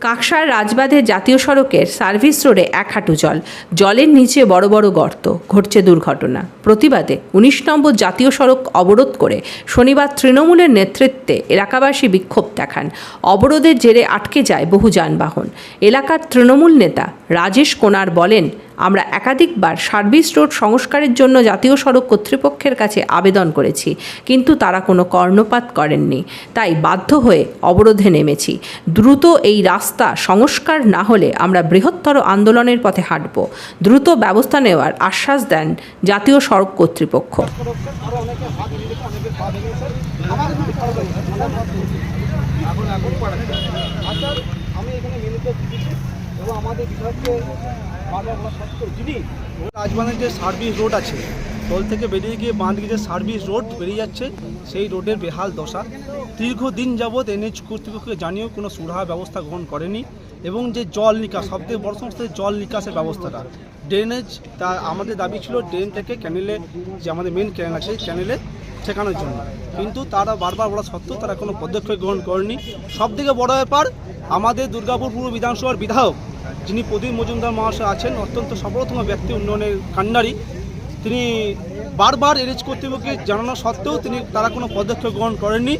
কাকসার রাজবাঁধের জাতীয় সড়কের সার্ভিস রোডে এক হাঁটু জল। জলের নিচে বড় বড় গর্ত। ঘটছে দুর্ঘটনা। প্রতিবাদে উনিশ নম্বর জাতীয় সড়ক অবরোধ করে শনিবার তৃণমূলের নেতৃত্বে এলাকাবাসী বিক্ষোভ দেখান। অবরোধের জেরে আটকে যায় বহু যানবাহন। এলাকার তৃণমূল নেতা রাজেশ কোনার বলেন, আমরা একাধিকবার সার্ভিস রোড সংস্কারের জন্য জাতীয় সড়ক কর্তৃপক্ষের কাছে আবেদন করেছি, কিন্তু তারা কোনো কর্ণপাত করেননি। তাই বাধ্য হয়ে অবরোধে নেমেছি। দ্রুত এই রাস্তা সংস্কার না হলে আমরা বৃহত্তর আন্দোলনের পথে হাঁটব। দ্রুত ব্যবস্থা নেওয়ার আশ্বাস দেন জাতীয় সড়ক কর্তৃপক্ষ। আচ্ছা আমি এখানে আমাদের বিভাগকে বারবার বলা সত্ত্বেও যিনি যে সার্ভিস রোড আছে দল থেকে বেরিয়ে গিয়ে বাঁধ গিয়ে যে সার্ভিস রোড বেরিয়ে যাচ্ছে। সেই রোডের বেহাল দশা। দীর্ঘদিন যাবৎ এনএইচ কর্তৃপক্ষকে জানিয়েও কোনো সুরাহা ব্যবস্থা গ্রহণ করেনি এবং যে জল নিকাশ, সবথেকে বড় সমস্যা জল নিকাশের ব্যবস্থাটা। ড্রেনেজ, তা আমাদের দাবি ছিল ড্রেন থেকে ক্যানেলে, যে আমাদের মেন ক্যানেল আছে সেই ক্যানেলে ঠেকানোর জন্য। কিন্তু তারা বারবার বলা সত্ত্বেও তারা কোনো পদক্ষেপ গ্রহণ করেনি। সব থেকে বড় ব্যাপার, আমাদের দুর্গাপুর পূর্ব বিধানসভার বিধায়ক, যিনি প্রদীপ মজুমদার মহাশয় আছেন, অত্যন্ত সফলতম ব্যক্তি, উন্নয়নের কান্ডারি তিনি বারবার এরেজ কর্তৃপক্ষকে জানানো সত্ত্বেও তিনি তারা কোনো পদক্ষেপ গ্রহণ করেননি।